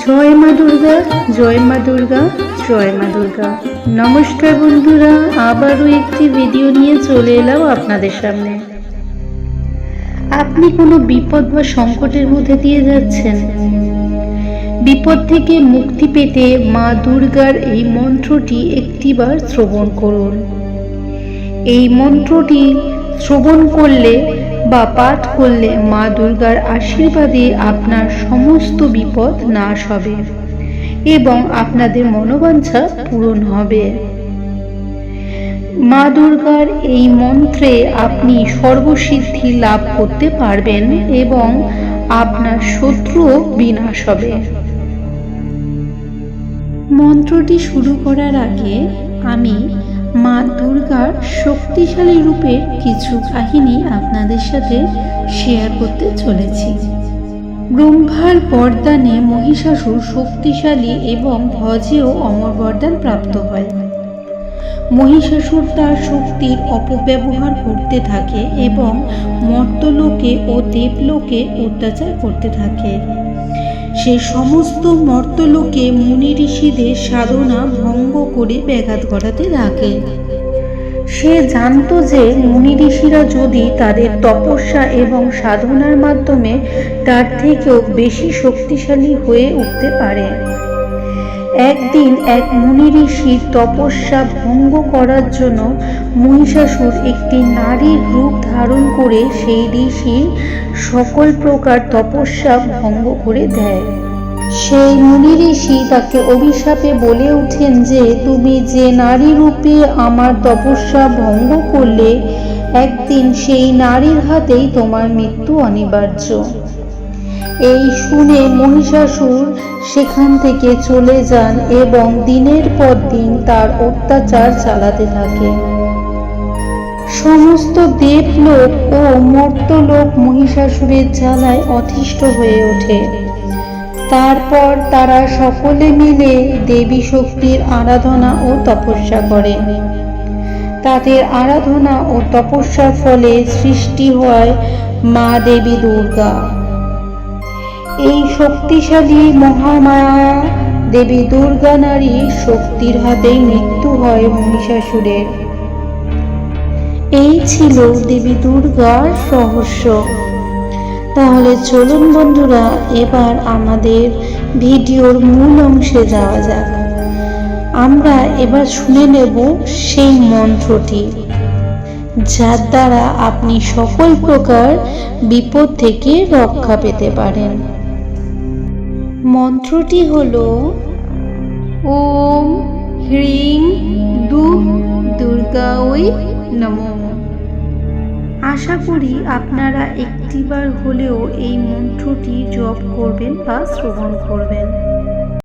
জয় মা দুর্গা, জয় মা দুর্গা, জয় মা দুর্গা। নমস্কার বন্ধুরা, আবারও একটি ভিডিও নিয়ে চলে এলাম আপনাদের সামনে। আপনি কোনো বিপদ বা সংকটের মধ্যে দিয়ে যাচ্ছেন? বিপদ থেকে মুক্তি পেতে মা দুর্গার এই মন্ত্রটি একটিবার শ্রবণ করুন। এই মন্ত্রটি শ্রবণ করলে বা পাঠ করলে মা দুর্গার আশীর্বাদে আপনার সমস্ত বিপদ নাশ হবে এবং আপনাদের মনোবাঞ্ছা পূরণ হবে। মা দুর্গার এই মন্ত্রে আপনি সর্বসিদ্ধি লাভ করতে পারবেন এবং আপনার শত্রুও বিনাশ হবে। মন্ত্রটি শুরু করার আগে আমি মা দুর্গার শক্তিশালী রূপের কিছু কাহিনী আপনাদের সাথে শেয়ার করতে চলেছি। ব্রহ্মার বরদানে মহিষাসুর শক্তিশালী এবং ভজেও অমর বরদান প্রাপ্ত হয়। মহিষাসুর তার শক্তির অপব্যবহার করতে থাকে এবং মর্তলোকে ও দেবলোকে অত্যাচার করতে থাকে। সে সমস্ত মর্তলোকে মুনি ঋষিদের সাধনা ভঙ্গ করে ব্যাঘাত ঘটাতে থাকে। সে জানত যে মুনি ঋষিরা যদি তাদের তপস্যা এবং সাধনার মাধ্যমে তার থেকেও বেশি শক্তিশালী হয়ে উঠতে পারে। একদিন এক মুনি ঋষির তপস্যা ভঙ্গ করার জন্য মহিষাসুর একটি নারীর রূপ ধারণ করে সেই ঋষির সকল প্রকার তপস্যা ভঙ্গ করে দেয়। সেই মুনি ঋষি তাকে অভিশাপে বলে ওঠেন যে, তুমি যে নারী রূপে আমার তপস্যা ভঙ্গ করলে, একদিন সেই নারীর হাতেই তোমার মৃত্যু অনিবার্য। এই শুনে মহিষাসুর সেখান থেকে চলে যান এবং দিনের পর দিন তার অত্যাচার চালাতে থাকে। সমস্ত দেবলোক ও মর্তলোক মহিষাসুরের জ্বালায় অতিষ্ঠ হয়ে ওঠে। তারপর তারা সকলে মিলে দেবী শক্তির আরাধনা ও তপস্যা করে। তাদের আরাধনা ও তপস্যার ফলে সৃষ্টি হয় মা দেবী দুর্গা। এই শক্তিশালী মহামায়া। দেবী দুর্গা নারী শক্তির হাতেই মৃত্যু হয় মহিষাসুরের। এই ছিল দেবী দুর্গার রহস্য। তাহলে চলুন বন্ধুরা, এবার আমাদের ভিডিওর মূল অংশে যাওয়া যাক। আমরা এবার শুনে নেব সেই মন্ত্রটি, যার দ্বারা আপনি সকল প্রকার বিপদ থেকে রক্ষা পেতে পারেন। মন্ত্রটি হল, ওম হ্রিং দু দুর্গাওই নমঃ। আশা করি আপনারা একটিবার হলেও এই মন্ত্রটি জপ করবেন বা শ্রবণ করবেন।